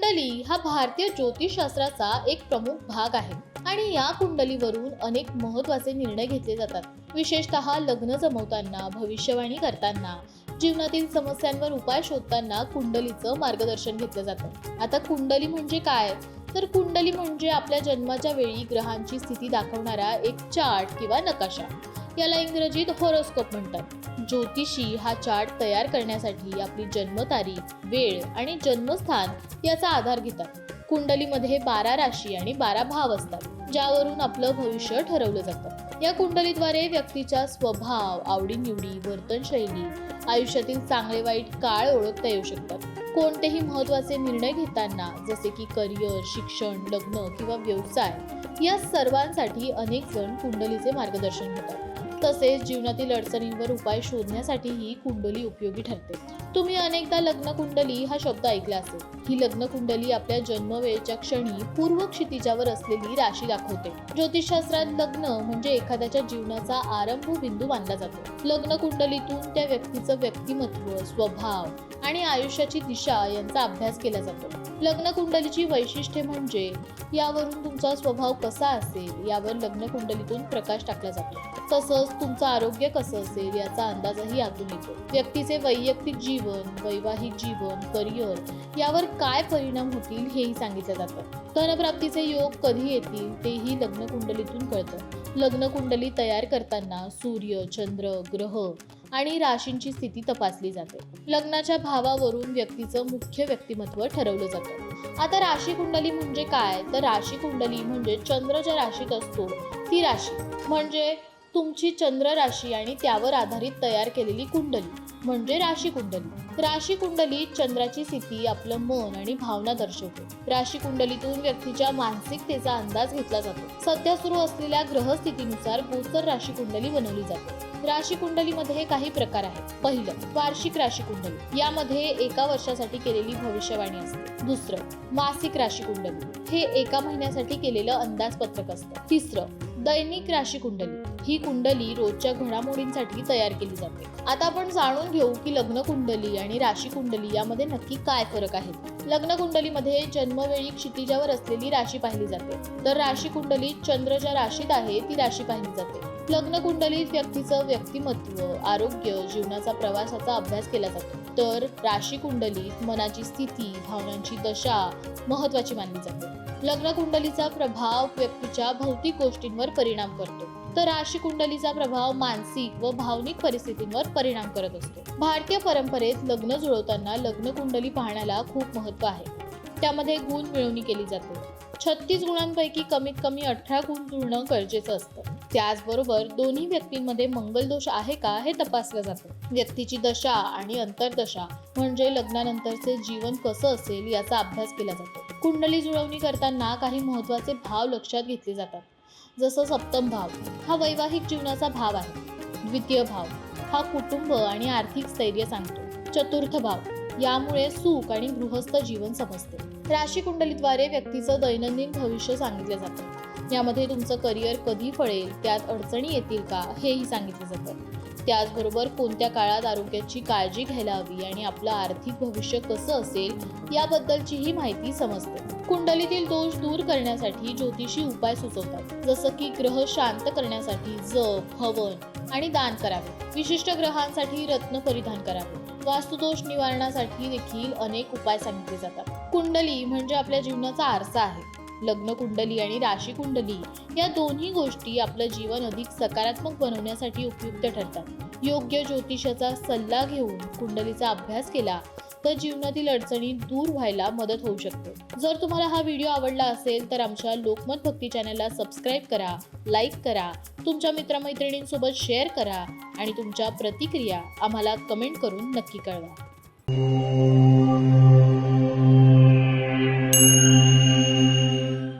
कुंडली हा भारतीय ज्योतिषशास्त्राचा एक प्रमुख भाग आहे. आणि या कुंडलीवरून अनेक महत्त्वाचे निर्णय घेतले जातात. विशेषतः लग्न जमवताना भविष्यवाणी करताना जीवनातील समस्यांवर उपाय शोधताना कुंडलीचं मार्गदर्शन घेतलं जातं. आता कुंडली म्हणजे काय? तर कुंडली म्हणजे आपल्या जन्माच्या वेळी ग्रहांची स्थिती दाखवणारा एक चार्ट किंवा नकाशा. याला इंग्रजीत होरोस्कोप म्हणतात. ज्योतिषी हा चार्ट तयार करण्यासाठी आपली जन्मतारीख वेळ आणि जन्मस्थान याचा आधार घेतात. कुंडलीमध्ये बारा राशी आणि बारा भाव असतात ज्यावरून आपलं भविष्य ठरवलं जातं. या कुंडलीद्वारे व्यक्तीच्या स्वभाव आवडीनिवडी वर्तनशैली आयुष्यातील चांगले वाईट काळ ओळखता येऊ शकतात. कोणतेही महत्त्वाचे निर्णय घेताना जसे की करिअर शिक्षण लग्न किंवा व्यवसाय या सर्वांसाठी अनेक जण कुंडलीचे मार्गदर्शन घेतात. तसेच जीवनातील अडचणींवर उपाय शोधण्यासाठीही कुंडली उपयोगी ठरते. तुम्ही अनेकदा लग्नकुंडली हा शब्द ऐकला असेल. ही लग्न कुंडली आपल्या जन्मवेळेच्या क्षणी पूर्व क्षितिजावर असलेली राशी दाखवते. ज्योतिषशास्त्रात लग्न म्हणजे एखाद्याच्या जीवनाचा आरंभ बिंदू मानला जातो. लग्नकुंडलीतून त्या व्यक्तीचं व्यक्तिमत्व स्वभाव आणि आयुष्याची दिशा यांचा अभ्यास केला जातो. लग्नकुंडलीची वैशिष्ट्ये म्हणजे यावरून तुमचा स्वभाव कसा असेल यावर लग्नकुंडलीतून प्रकाश टाकला जातो. तसंच तुमचं आरोग्य कसं असेल याचा अंदाजही आतून येतो. व्यक्तीचे वैयक्तिक जीवन वैवाहिक जीवन करिअर यावर काय परिणाम होतील हेही सांगितलं जातं. धनप्राप्तीचे योग कधी येतील तेही लग्न कुंडलीतून कळतं. लग्न कुंडली तयार करताना सूर्य चंद्र ग्रह आणि राशींची स्थिती तपासली जाते. लग्नाच्या भावावरून व्यक्तीचं मुख्य व्यक्तिमत्व ठरवलं जातं. आता राशी कुंडली म्हणजे काय? तर राशी कुंडली म्हणजे चंद्र ज्या राशीत असतो ती राशी. म्हणजे तुमची चंद्र राशी आणि त्यावर आधारित तयार केलेली कुंडली. म्हणजे राशी कुंडली राशी कुंडली चंद्राची स्थिती आपलं मन आणि भावना दर्शवते. राशी कुंडलीतून व्यक्तीच्या मानसिकतेचा अंदाज घेतला जातो. सध्या सुरू असलेल्या ग्रहस्थितीनुसार गोचर राशी कुंडली बनवली जाते. राशी कुंडलीमध्ये काही प्रकार आहेत. पहिलं वार्षिक राशी कुंडली यामध्ये एका वर्षासाठी केलेली भविष्यवाणी असते. दुसरं मासिक राशी कुंडली हे एका महिन्यासाठी केलेलं अंदाजपत्रक असतं. तिसरं दैनिक राशी कुंडली. ही कुंडली रोजच्या घडामोडींसाठी तयार केली जाते. आता आपण जाणून घेऊ की लग्न कुंडली आणि राशी कुंडली यामध्ये नक्की काय फरक आहे. लग्न कुंडलीमध्ये जन्मवेळी क्षितिजावर असलेली राशी पाहिली जाते. तर राशी कुंडलीत चंद्र ज्या राशीत आहे ती राशी पाहिली जाते. लग्न कुंडलीत व्यक्तीचं व्यक्तिमत्व आरोग्य जीवनाचा प्रवासाचा अभ्यास केला जातो. तर राशी कुंडलीत मनाची स्थिती भावनांची दशा महत्वाची मानली जाते. लग्न कुंडलीचा प्रभाव व्यक्तीच्या भौतिक गोष्टींवर परिणाम करतो. तर राशी कुंडलीचा प्रभाव मानसिक व भावनिक परिस्थितींवर परिणाम करत असतो. भारतीय परंपरेत लग्न जुळवताना लग्न कुंडली पाहण्याला खूप महत्त्व आहे. त्यामध्ये गुण मिळवणी केली जाते. छत्तीस गुणांपैकी कमीत कमी अठरा गुण जुळणं गरजेचं असतं. त्याचबरोबर दोन्ही व्यक्तींमध्ये मंगलदोष आहे का हे तपासलं जातं. व्यक्तीची दशा आणि अंतरदशा म्हणजे लग्नानंतरचे जीवन कसं असेल याचा अभ्यास केला जातो. कुंडली जुळवणी करताना काही महत्त्वाचे भाव लक्षात घेतले जातात. जसं सप्तम भाव हा वैवाहिक जीवनाचा भाव आहे. द्वितीय भाव हा कुटुंब आणि आर्थिक स्थैर्य सांगतो. चतुर्थ भाव यामुळे सुख आणि गृहस्थ जीवन समजते. राशी कुंडलीद्वारे व्यक्तीचं दैनंदिन भविष्य सांगितलं जातं. यामध्ये तुमचं करिअर कधी फळेल त्यात अडचणी येतील का हेही सांगितलं जातं. त्याचबरोबर कोणत्या काळात आरोग्याची काळजी घ्यायला हवी आणि आपलं आर्थिक भविष्य कसं असेल याबद्दलचीही माहिती समजते. कुंडलीतील दोष दूर करण्यासाठी ज्योतिषी उपाय सुचवतात. जसं की ग्रह शांत करण्यासाठी जप हवन आणि दान करावे. विशिष्ट ग्रहांसाठी रत्न परिधान करावे. वास्तुदोष निवारणासाठी देखील अनेक उपाय सांगितले जातात. कुंडली म्हणजे आपल्या जीवनाचा आरसा आहे. लग्न कुंडली आणि राशी कुंडली या दोन्ही गोष्टी आपलं जीवन अधिक सकारात्मक बनवण्यासाठी उपयुक्त ठरतात. योग्य ज्योतिषाचा सल्ला घेऊन कुंडलीचा अभ्यास केला तर जीवनातील अडचणी दूर व्हायला मदत होऊ शकते. जर तुम्हाला हा व्हिडिओ आवडला असेल तर आमच्या लोकमत भक्ती चॅनलला सबस्क्राईब करा लाईक करा तुमच्या मित्रमैत्रिणींसोबत शेअर करा आणि तुमच्या प्रतिक्रिया आम्हाला कमेंट करून नक्की कळवा.